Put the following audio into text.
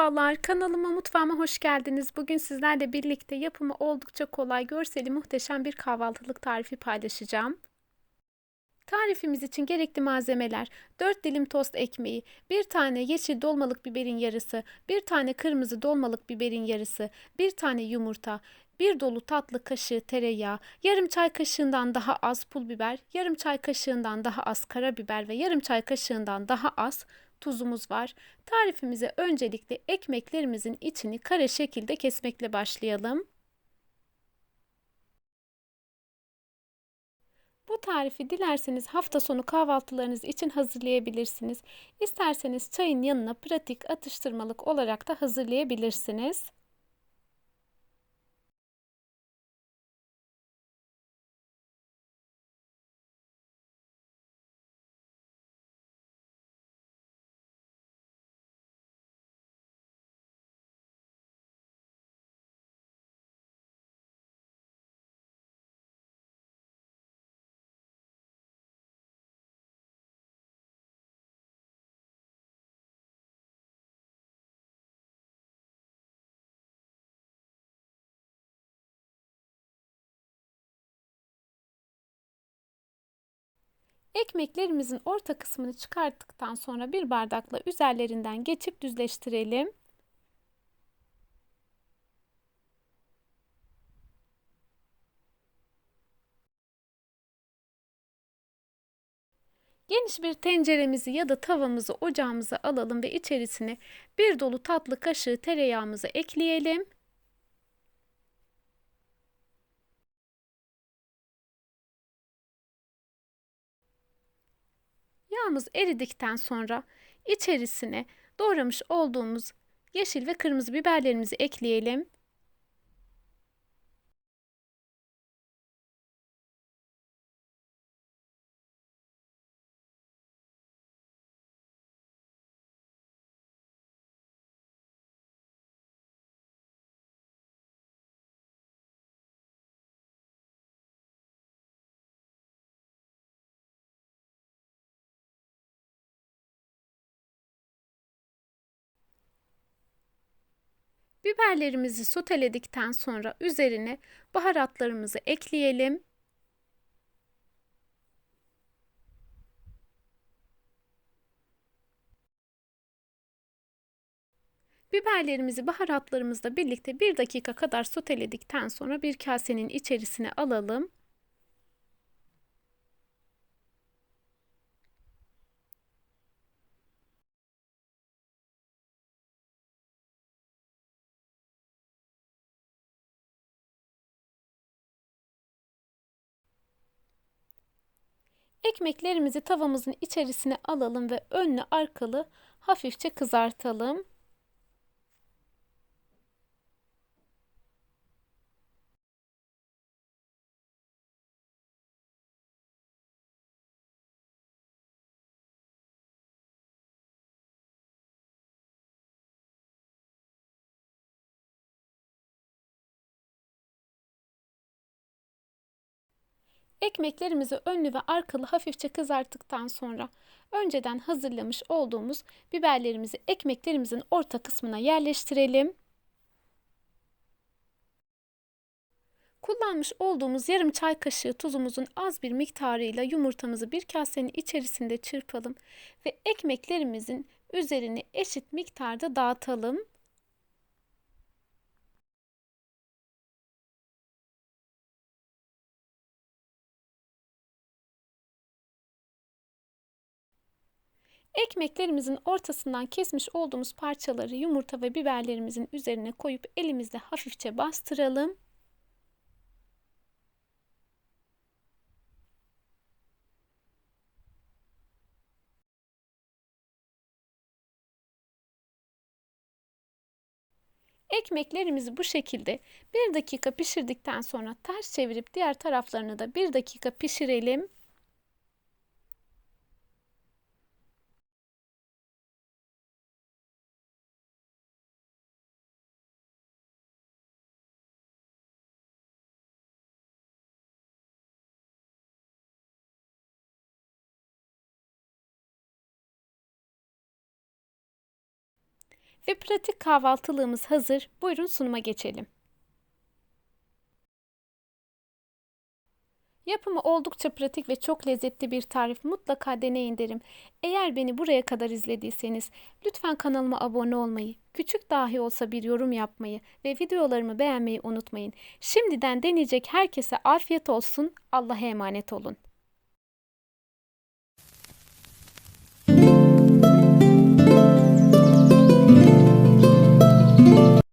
Merhabalar, kanalıma mutfağıma hoş geldiniz. Bugün sizlerle birlikte yapımı oldukça kolay, görseli muhteşem bir kahvaltılık tarifi paylaşacağım. Tarifimiz için gerekli malzemeler 4 dilim tost ekmeği, 1 tane yeşil dolmalık biberin yarısı, 1 tane kırmızı dolmalık biberin yarısı, 1 tane yumurta, 1 dolu tatlı kaşığı tereyağı, yarım çay kaşığından daha az pul biber, yarım çay kaşığından daha az karabiber ve yarım çay kaşığından daha az tuzumuz var. Tarifimize öncelikle ekmeklerimizin içini kare şekilde kesmekle başlayalım. Bu tarifi dilerseniz hafta sonu kahvaltılarınız için hazırlayabilirsiniz. İsterseniz çayın yanına pratik atıştırmalık olarak da hazırlayabilirsiniz. Ekmeklerimizin orta kısmını çıkarttıktan sonra bir bardakla üzerlerinden geçip düzleştirelim. Geniş bir tenceremizi ya da tavamızı ocağımıza alalım ve içerisine bir dolu tatlı kaşığı tereyağımızı ekleyelim. Yağımız eridikten sonra içerisine doğramış olduğumuz yeşil ve kırmızı biberlerimizi ekleyelim. Biberlerimizi soteledikten sonra üzerine baharatlarımızı ekleyelim. Biberlerimizi baharatlarımızla birlikte bir dakika kadar soteledikten sonra bir kasenin içerisine alalım. Ekmeklerimizi tavamızın içerisine alalım ve önlü arkalı hafifçe kızartalım. Ekmeklerimizi önlü ve arkalı hafifçe kızarttıktan sonra önceden hazırlamış olduğumuz biberlerimizi ekmeklerimizin orta kısmına yerleştirelim. Kullanmış olduğumuz yarım çay kaşığı tuzumuzun az bir miktarıyla yumurtamızı bir kasenin içerisinde çırpalım ve ekmeklerimizin üzerine eşit miktarda dağıtalım. Ekmeklerimizin ortasından kesmiş olduğumuz parçaları yumurta ve biberlerimizin üzerine koyup elimizle hafifçe bastıralım. Ekmeklerimizi bu şekilde bir dakika pişirdikten sonra ters çevirip diğer taraflarını da bir dakika pişirelim. Ve pratik kahvaltılığımız hazır. Buyurun sunuma geçelim. Yapımı oldukça pratik ve çok lezzetli bir tarif. Mutlaka deneyin derim. Eğer beni buraya kadar izlediyseniz lütfen kanalıma abone olmayı, küçük dahi olsa bir yorum yapmayı ve videolarımı beğenmeyi unutmayın. Şimdiden deneyecek herkese afiyet olsun. Allah'a emanet olun.